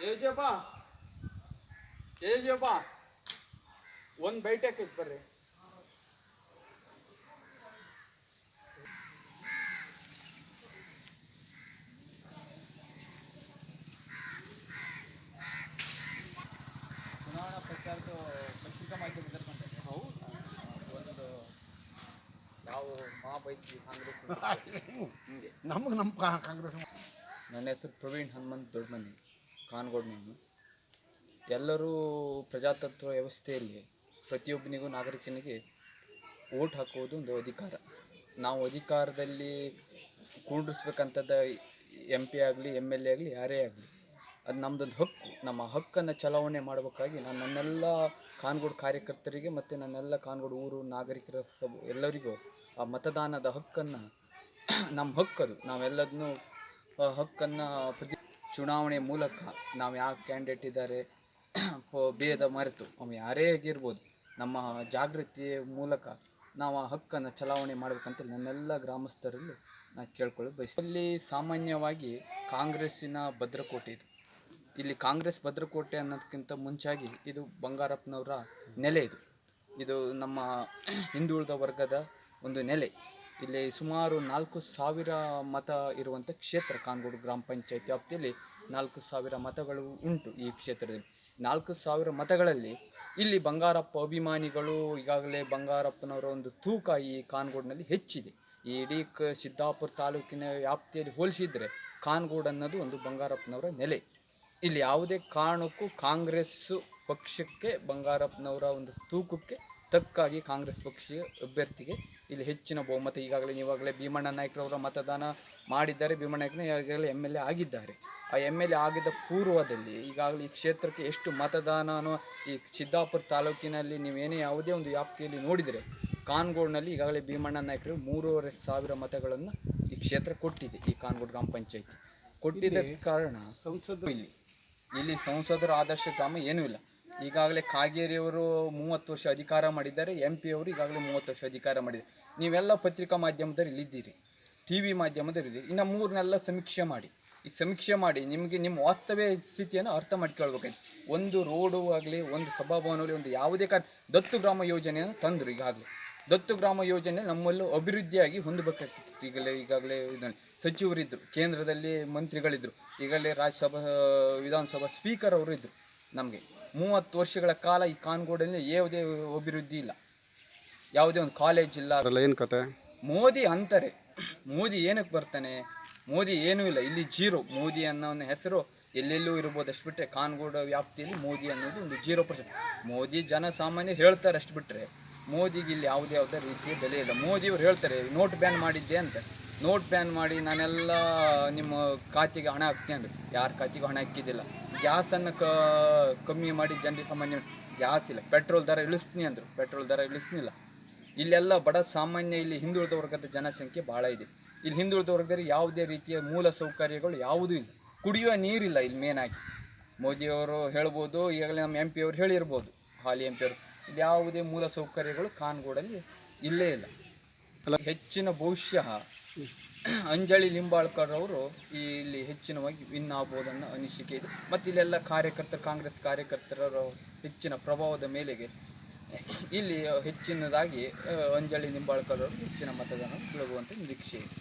ಏಜಪ್ಪ ಏಜಪ್ಪ ಒಂದು ಬೈಟಕ್ಕೆ ಬರ್ರಿ. ಚುನಾವಣಾ ಪ್ರಚಾರದ ಪತ್ರಿಕಾ ಮಾಹಿತಿ ಬಂದಿದೆ ಹೌದಾ? ಒಂದು ನಾವು ಮಾ ಬೈಕಿ ಕಾಂಗ್ರೆಸ್ ಹಿಂಗೆ ನಮಗೆ ನಮ್ಮ ಕಾಂಗ್ರೆಸ್ ನನ್ನ ಹೆಸರು ಪ್ರವೀಣ್ ಹನುಮಂತ್ ದೊಡ್ಡಮನಿ. ಕಾನ್ಗೋಡ್ ನಾನು ಎಲ್ಲರೂ ಪ್ರಜಾತಂತ್ರ ವ್ಯವಸ್ಥೆಯಲ್ಲಿ ಪ್ರತಿಯೊಬ್ಬನಿಗೂ ನಾಗರಿಕನಿಗೆ ಓಟ್ ಹಾಕುವುದು ಒಂದು ಅಧಿಕಾರ. ನಾವು ಅಧಿಕಾರದಲ್ಲಿ ಕೂಡಿಸ್ಬೇಕಂತದ ಎಂ ಪಿ ಆಗಲಿ ಎಂ ಎಲ್ ಎ ಆಗಲಿ, ಯಾರೇ ಆಗಲಿ, ಅದು ನಮ್ಮದೊಂದು ಹಕ್ಕು. ನಮ್ಮ ಹಕ್ಕನ್ನು ಚಲಾವಣೆ ಮಾಡಬೇಕಾಗಿ ನಾನು ನನ್ನೆಲ್ಲ ಕಾನ್ಗೋಡ್ ಕಾರ್ಯಕರ್ತರಿಗೆ ಮತ್ತು ನನ್ನೆಲ್ಲ ಕಾನ್ಗೋಡ್ ಊರು ನಾಗರಿಕರ ಸಬ್, ಎಲ್ಲರಿಗೂ ಆ ಮತದಾನದ ಹಕ್ಕನ್ನು, ನಮ್ಮ ಹಕ್ಕದು. ನಾವೆಲ್ಲದನ್ನು ಹಕ್ಕನ್ನು ಪ್ರತಿ ಚುನಾವಣೆ ಮೂಲಕ ನಾವು ಯಾವ ಕ್ಯಾಂಡಿಡೇಟ್ ಇದ್ದಾರೆ ಭೇದ ಮರೆತು ಅವ ಯಾರೇ ಆಗಿರ್ಬೋದು, ನಮ್ಮ ಜಾಗೃತಿಯ ಮೂಲಕ ನಾವು ಆ ಹಕ್ಕನ್ನು ಚಲಾವಣೆ ಮಾಡಬೇಕಂತ ನನ್ನೆಲ್ಲ ಗ್ರಾಮಸ್ಥರಲ್ಲಿ ನಾನು ಕೇಳ್ಕೊಳ್ಳೋದು ಬಯಸ್ತೀನಿ. ಇಲ್ಲಿ ಸಾಮಾನ್ಯವಾಗಿ ಕಾಂಗ್ರೆಸ್ಸಿನ ಭದ್ರಕೋಟೆ ಇದು. ಇಲ್ಲಿ ಕಾಂಗ್ರೆಸ್ ಭದ್ರಕೋಟೆ ಅನ್ನೋದಕ್ಕಿಂತ ಮುಂಚಾಗಿ ಇದು ಬಂಗಾರಪ್ಪನವರ ನೆಲೆ ಇದು. ಇದು ನಮ್ಮ ಹಿಂದುಳಿದ ವರ್ಗದ ಒಂದು ನೆಲೆ. ಇಲ್ಲಿ ಸುಮಾರು ನಾಲ್ಕು ಸಾವಿರ ಮತ ಇರುವಂಥ ಕ್ಷೇತ್ರ, ಕಾನ್ಗೋಡು ಗ್ರಾಮ ಪಂಚಾಯತ್ ವ್ಯಾಪ್ತಿಯಲ್ಲಿ ನಾಲ್ಕು ಸಾವಿರ ಮತಗಳು ಉಂಟು ಈ ಕ್ಷೇತ್ರದಲ್ಲಿ. ನಾಲ್ಕು ಸಾವಿರ ಮತಗಳಲ್ಲಿ ಇಲ್ಲಿ ಬಂಗಾರಪ್ಪ ಅಭಿಮಾನಿಗಳು, ಈಗಾಗಲೇ ಬಂಗಾರಪ್ಪನವರ ಒಂದು ತೂಕ ಈ ಕಾನ್ಗೋಡಿನಲ್ಲಿ ಹೆಚ್ಚಿದೆ. ಈ ಇಡೀ ಕ ಸಿದ್ದಾಪುರ ತಾಲೂಕಿನ ವ್ಯಾಪ್ತಿಯಲ್ಲಿ ಹೋಲಿಸಿದರೆ ಕಾನ್ಗೋಡ್ ಅನ್ನೋದು ಒಂದು ಬಂಗಾರಪ್ಪನವರ ನೆಲೆ. ಇಲ್ಲಿ ಯಾವುದೇ ಕಾರಣಕ್ಕೂ ಕಾಂಗ್ರೆಸ್ಸು ಪಕ್ಷಕ್ಕೆ, ಬಂಗಾರಪ್ಪನವರ ಒಂದು ತೂಕಕ್ಕೆ ತಕ್ಕಾಗಿ ಕಾಂಗ್ರೆಸ್ ಪಕ್ಷೀಯ ಅಭ್ಯರ್ಥಿಗೆ ಇಲ್ಲಿ ಹೆಚ್ಚಿನ ಬಹುಮತ ಈಗಾಗಲೇ ನೀವಾಗಲೇ ಭೀಮಣ್ಣ ನಾಯ್ಕರವರ ಮತದಾನ ಮಾಡಿದ್ದಾರೆ. ಭೀಮಣ್ಣ ನಾಯ್ಕನ ಈಗಾಗಲೇ ಎಂ ಎಲ್ ಎ ಆಗಿದ್ದಾರೆ. ಆ ಎಂ ಎಲ್ ಎ ಆಗಿದ್ದ ಪೂರ್ವದಲ್ಲಿ ಈಗಾಗಲೇ ಈ ಕ್ಷೇತ್ರಕ್ಕೆ ಎಷ್ಟು ಮತದಾನನೋ ಈ ಸಿದ್ದಾಪುರ ತಾಲೂಕಿನಲ್ಲಿ ನೀವೇನೇ ಯಾವುದೇ ಒಂದು ವ್ಯಾಪ್ತಿಯಲ್ಲಿ ನೋಡಿದರೆ ಕಾನ್ಗೋಡ್ನಲ್ಲಿ ಈಗಾಗಲೇ ಭೀಮಣ್ಣ ನಾಯ್ಕರು ಮೂರುವರೆ ಸಾವಿರ ಮತಗಳನ್ನು ಈ ಕ್ಷೇತ್ರ ಕೊಟ್ಟಿದೆ ಈ ಕಾನ್ಗೋಡ್ ಗ್ರಾಮ ಪಂಚಾಯತಿ. ಕೊಟ್ಟಿದ್ದ ಕಾರಣ ಸಂಸದ ಇಲ್ಲಿ ಇಲ್ಲಿ ಸಂಸದರ ಆದರ್ಶ ಗ್ರಾಮ ಏನೂ ಇಲ್ಲ. ಈಗಾಗಲೇ ಕಾಗೇರಿಯವರು ಮೂವತ್ತು ವರ್ಷ ಅಧಿಕಾರ ಮಾಡಿದ್ದಾರೆ ಎಂ ಪಿ ಅವರು ಈಗಾಗಲೇ ಮೂವತ್ತು ವರ್ಷ ಅಧಿಕಾರ ಮಾಡಿದ್ದಾರೆ. ನೀವೆಲ್ಲ ಪತ್ರಿಕಾ ಮಾಧ್ಯಮದಲ್ಲಿ ಇಲ್ಲಿದ್ದೀರಿ ಟಿ ವಿ ಮಾಧ್ಯಮದಲ್ಲಿ ಇದ್ದೀರಿ. ಇನ್ನು ಮೂರನ್ನೆಲ್ಲ ಸಮೀಕ್ಷೆ ಮಾಡಿ. ಈಗ ಸಮೀಕ್ಷೆ ಮಾಡಿ, ನಿಮಗೆ ನಿಮ್ಮ ವಾಸ್ತವ್ಯ ಸ್ಥಿತಿಯನ್ನು ಅರ್ಥ ಮಾಡ್ಕೊಳ್ಬೇಕಾಯ್ತು. ಒಂದು ರೋಡು ಆಗಲಿ, ಒಂದು ಸಭಾಭವನದಲ್ಲಿ ಒಂದು ಯಾವುದೇ ಕಾರಣ ದತ್ತು ಗ್ರಾಮ ಯೋಜನೆಯನ್ನು ತಂದರು ಈಗಾಗಲೇ. ದತ್ತು ಗ್ರಾಮ ಯೋಜನೆ ನಮ್ಮಲ್ಲೂ ಅಭಿವೃದ್ಧಿಯಾಗಿ ಹೊಂದಬೇಕಾಗ್ತಿತ್ತು. ಈಗಲೇ, ಈಗಾಗಲೇ ಸಚಿವರಿದ್ದರು ಕೇಂದ್ರದಲ್ಲಿ ಮಂತ್ರಿಗಳಿದ್ದರು ಈಗಲೇ ರಾಜ್ಯಸಭಾ, ವಿಧಾನಸಭಾ ಸ್ಪೀಕರ್ ಅವರು ಇದ್ದರು ನಮಗೆ. ಮೂವತ್ತು ವರ್ಷಗಳ ಕಾಲ ಈ ಕಾನ್ಗೋಡಲ್ಲಿ ಯಾವುದೇ ಅಭಿವೃದ್ಧಿ ಇಲ್ಲ. ಯಾವುದೇ ಒಂದು ಕಾಲೇಜ್ ಇಲ್ಲ. ಏನು ಕತೆ? ಮೋದಿ ಅಂತಾರೆ. ಮೋದಿ ಏನಕ್ಕೆ ಬರ್ತಾನೆ? ಮೋದಿ ಏನೂ ಇಲ್ಲ. ಇಲ್ಲಿ ಜೀರೋ. ಮೋದಿ ಅನ್ನೋ ಒಂದು ಹೆಸರು ಎಲ್ಲೆಲ್ಲೂ ಇರ್ಬೋದು ಅಷ್ಟು ಬಿಟ್ಟರೆ ಕಾನ್ಗೋಡ ವ್ಯಾಪ್ತಿಯಲ್ಲಿ ಮೋದಿ ಅನ್ನೋದು ಒಂದು ಜೀರೋ ಪರ್ಸೆಂಟ್ ಮೋದಿ ಜನಸಾಮಾನ್ಯ ಹೇಳ್ತಾರೆ ಅಷ್ಟು ಬಿಟ್ಟರೆ ಮೋದಿಗೆ ಇಲ್ಲಿ ಯಾವುದೇ ಯಾವುದೇ ರೀತಿಯ ಬೆಲೆ ಇಲ್ಲ. ಮೋದಿಯವರು ಹೇಳ್ತಾರೆ ನೋಟ್ ಬ್ಯಾನ್ ಮಾಡಿದ್ದೆ ಅಂತ. ನೋಟ್ ಬ್ಯಾನ್ ಮಾಡಿ ನಾನೆಲ್ಲ ನಿಮ್ಮ ಖಾತೆಗೆ ಹಣ ಹಾಕ್ತೀನಿ ಅಂದರು. ಯಾರ ಖಾತೆಗೂ ಹಣ ಹಾಕಿದ್ದಿಲ್ಲ. ಗ್ಯಾಸನ್ನು ಕ ಕಮ್ಮಿ ಮಾಡಿ ಜನರಿಗೆ ಸಾಮಾನ್ಯ ಗ್ಯಾಸ್ ಇಲ್ಲ. ಪೆಟ್ರೋಲ್ ದರ ಇಳಿಸ್ತೀನಿ ಅಂದರು. ಪೆಟ್ರೋಲ್ ದರ ಇಳಿಸ್ತಿಲ್ಲ ಇಲ್ಲೆಲ್ಲ ಬಡ ಸಾಮಾನ್ಯ ಇಲ್ಲಿ ಹಿಂದುಳಿದ ವರ್ಗದ ಜನಸಂಖ್ಯೆ ಭಾಳ ಇದೆ. ಇಲ್ಲಿ ಹಿಂದುಳಿದ ವರ್ಗದಲ್ಲಿ ಯಾವುದೇ ರೀತಿಯ ಮೂಲ ಸೌಕರ್ಯಗಳು ಯಾವುದೂ ಇಲ್ಲ. ಕುಡಿಯುವ ನೀರಿಲ್ಲ ಇಲ್ಲಿ ಮೇನಾಗಿ ಆಗಿ. ಮೋದಿಯವರು ಹೇಳ್ಬೋದು ಈಗಾಗಲೇ ನಮ್ಮ ಎಂ ಪಿ ಅವರು ಹೇಳಿರ್ಬೋದು. ಹಾಲಿ ಎಂ ಪಿ ಅವರು. ಇಲ್ಲಿ ಯಾವುದೇ ಮೂಲ ಸೌಕರ್ಯಗಳು ಕಾನ್ಗೋಡಲ್ಲಿ ಇಲ್ಲೇ ಇಲ್ಲ. ಹೆಚ್ಚಿನ ಬಹುಶಃ ಅಂಜಳಿ ಲಿಂಬಾಳ್ಕರ್ ಅವರು ಇಲ್ಲಿ ಹೆಚ್ಚಿನವಾಗಿ ವಿನ್ ಆಗ್ಬೋದನ್ನೋ ಅನಿಸಿಕೆ ಇದೆ. ಮತ್ತು ಇಲ್ಲೆಲ್ಲ ಕಾರ್ಯಕರ್ತರು ಕಾಂಗ್ರೆಸ್ ಕಾರ್ಯಕರ್ತರ ಹೆಚ್ಚಿನ ಪ್ರಭಾವದ ಮೇಲೆಗೆ ಇಲ್ಲಿ ಹೆಚ್ಚಿನದಾಗಿ ಅಂಜಳಿ ನಿಂಬಾಳ್ಕರ್ ಅವರು ಹೆಚ್ಚಿನ ಮತದಾನ ಬೀಳುವಂಥ ನಿರೀಕ್ಷೆ ಇದೆ.